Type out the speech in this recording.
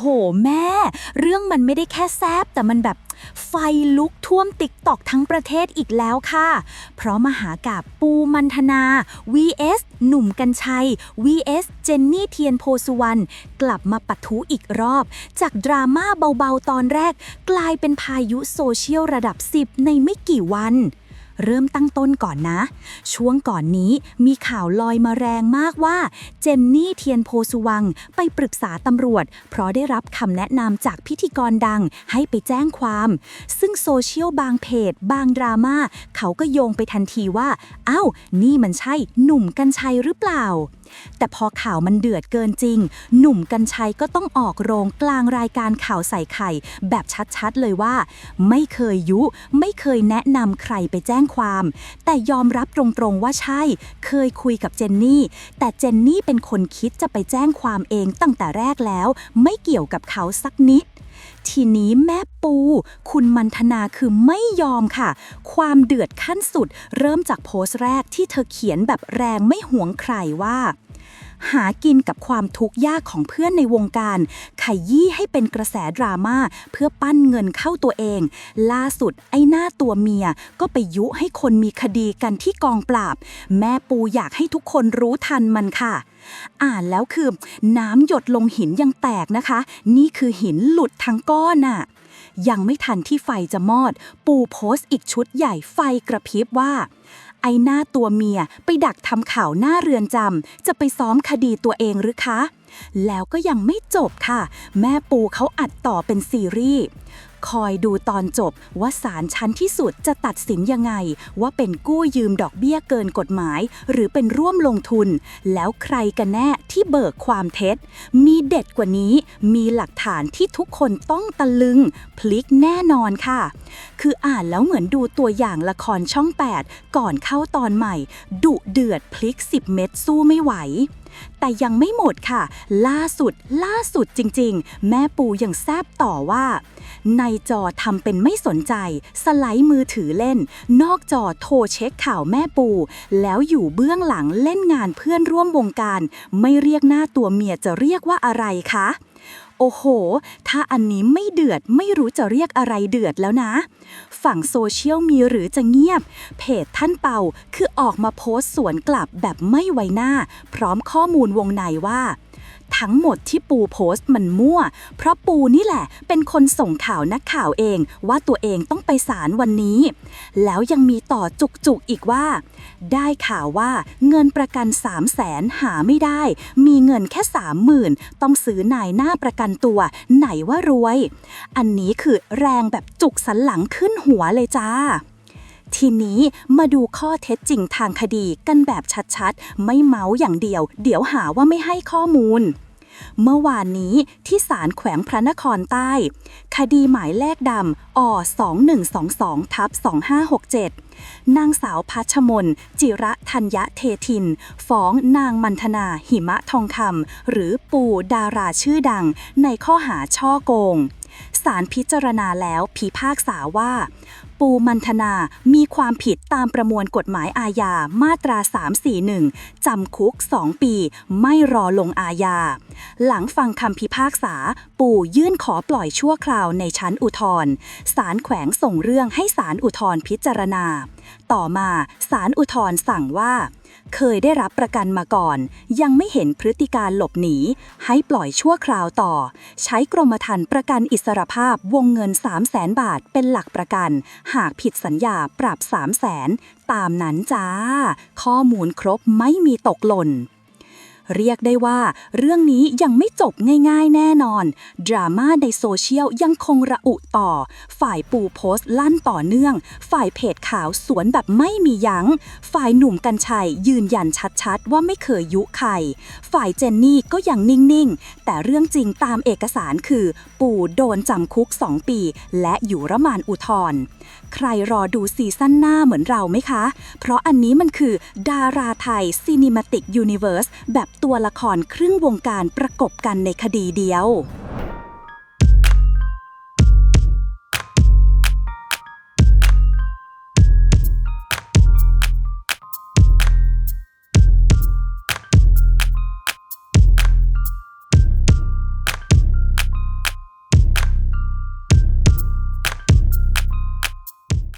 โห แม่ เรื่องมันไม่ได้แค่แซบแต่มันแบบไฟลุกท่วมติ๊กตอกทั้งประเทศอีกแล้วค่ะ เพราะมหากาบปูมันธนา vs หนุ่มกัญชัย vs เจนนี่เทียนโพสุวรรณกลับมาปะทุอีกรอบ จากดราม่าเบาๆตอนแรก กลายเป็นพายุโซเชียลระดับ 10 ในไม่กี่วัน เริ่มตั้งต้นก่อนนะ ช่วงก่อนนี้มีข่าวลอยมาแรงมากว่า เจนนี่เทียนโพสุวังไปปรึกษาตำรวจ เพราะได้รับคำแนะนำจากพิธีกรดังให้ไปแจ้งความ ซึ่งโซเชียลบางเพจ บางดราม่าเขาก็โยงไปทันทีว่า เอ้า นี่มันใช่หนุ่มกัญชัยหรือเปล่า แต่พอข่าวมันเดือดเกินจริง หนุ่มกัญชัยก็ต้องออกโรงกลางรายการข่าวใส่ไข่ แบบชัดๆเลยว่า ไม่เคยยุ ไม่เคยแนะนำใครไปแจ้งความ แต่ยอมรับตรงๆว่าใช่ เคยคุยกับเจนนี่ แต่เจนนี่เป็นคนคิดจะไปแจ้งความเองตั้งแต่แรกแล้ว ไม่เกี่ยวกับเขาสักนิดทีนี้แม่ปู คุณมันธนาคือไม่ยอมค่ะ ความเดือดขั้นสุด เริ่มจากโพสต์แรกที่เธอเขียนแบบแรงไม่หวงใครว่า หากินกับความทุกข์ยากของเพื่อนในวงการ ขยี้ให้เป็นกระแสดราม่าเพื่อปั้นเงินเข้าตัวเอง ล่าสุดไอ้หน้าตัวเมียก็ไปยุให้คนมีคดีกันที่กองปราบ แม่ปูอยากให้ทุกคนรู้ทันมันค่ะ อ่านแล้วคือ น้ำหยดลงหินยังแตกนะคะ นี่คือหินหลุดทั้งก้อนน่ะยังไม่ทันที่ไฟจะมอด ปูโพสต์อีกชุดใหญ่ไฟกระพริบว่า ไอหน้าตัวเมียไปดักทำข่าวหน้าเรือนจำจะไปซ้อมคดีตัวเองหรือคะ แล้วก็ยังไม่จบค่ะ แม่ปูเขาอัดต่อเป็นซีรีส์ คอยดูตอนจบว่าศาลชั้นที่สุดจะตัดสินยังไง ว่าเป็นกู้ยืมดอกเบี้ยเกินกฎหมาย หรือเป็นร่วมลงทุน แล้วใครกันแน่ที่เบิกความเท็จ มีเด็ดกว่านี้มีหลักฐานที่ทุกคนต้องตะลึง พลิกแน่นอนค่ะ คืออ่านแล้วเหมือนดูตัวอย่างละครช่อง 8 ก่อนเข้าตอนใหม่ ดุเดือดพลิก 10 เม็ดสู้ไม่ไหวแต่ยังไม่หมดค่ะ ล่าสุด ล่าสุดจริง ๆ แม่ปูยังแซบต่อว่า ในจอทำเป็นไม่สนใจ สไลด์มือถือเล่น นอกจอโทรเช็คข่าวแม่ปู แล้วอยู่เบื้องหลังเล่นงานเพื่อนร่วมวงการ ไม่เรียกหน้าตัวเมียจะเรียกว่าอะไรคะ โอ้โห ถ้าอันนี้ไม่เดือดไม่รู้จะเรียกอะไรเดือดแล้วนะ ฝั่งโซเชียลมีหรือจะเงียบ เพจท่านเป่าคือออกมาโพสต์สวนกลับแบบไม่ไวหน้า พร้อมข้อมูลวงในว่า ทั้งหมดที่ปูโพสต์มันมั่ว เพราะปูนี่แหละ เป็นคนส่งข่าวนักข่าวเองว่าตัวเองต้องไปศาลวันนี้ แล้วยังมีต่อจุกๆอีกว่า ได้ข่าวว่าเงินประกัน3 0 0แสนหาไม่ได้ มีเงินแค่30,000 ต้องซื้อนายหน้าประกันตัว ไหนว่ารวย อันนี้คือแรงแบบจุกสันหลังขึ้นหัวเลยจ้า ทีนี้มาดูข้อเท็จจริงทางคดีกันแบบชัดๆ ไม่เมาส์อย่างเดียว เดี๋ยวหาว่าไม่ให้ข้อมูล เมื่อวานนี้ที่ศาลแขวงพระนครใต้ คดีหมายเลขดำอ2122ทับ2567 นางสาวพัชมน จิระธัญญเททิน ฟ้องนางมันธนาหิมะทองคำหรือปู่ดาราชื่อดังในข้อหาช่อโกงศาลพิจารณาแล้วพิพากษาว่า ปูมันธนา มีความผิดตามประมวลกฎหมายอาญามาตรา 341 จำคุก 2 ปี ไม่รอลงอาญา หลังฟังคำพิพากษา ปูยื่นขอปล่อยชั่วคราวในชั้นอุทธรณ์ศาลแขวงส่งเรื่องให้ศาลอุทธรณ์พิจารณา ต่อมาศาลอุทธรณ์สั่งว่า เคยได้รับประกันมาก่อน ยังไม่เห็นพฤติการหลบหนี ให้ปล่อยชั่วคราวต่อ ใช้กรมธรรม์ประกันอิสรภาพวงเงิน 3 0 0แสนบาทเป็นหลักประกัน หากผิดสัญญาปรับ 3 0 0แสนตามนั้นจ้า ข้อมูลครบไม่มีตกหล่น เรียกได้ว่า เรื่องนี้ยังไม่จบง่ายๆแน่นอน ดราม่าในโซเชียลยังคงระอุต่อ ฝ่ายปูโพสต์ลั่นต่อเนื่อง ฝ่ายเพจขาวสวนแบบไม่มียัง้ง ฝ่ายหนุ่มกัญชัยยืนยันชัดๆ ว่าไม่เคยยุใคร ฝ่ายเจนนี่ก็ยังนิ่งๆ แต่เรื่องจริงตามเอกสารคือ ปู่โดนจำคุก 2 ปี และอยู่ระมานอุทธร์ใครรอดูซีซั่นหน้าเหมือนเราไหมคะ เพราะอันนี้มันคือดาราไทยซีนิมาติกยูนิเว r ร์สแบบตัวละครครึ่งวงการประกบกันในคดีเดียว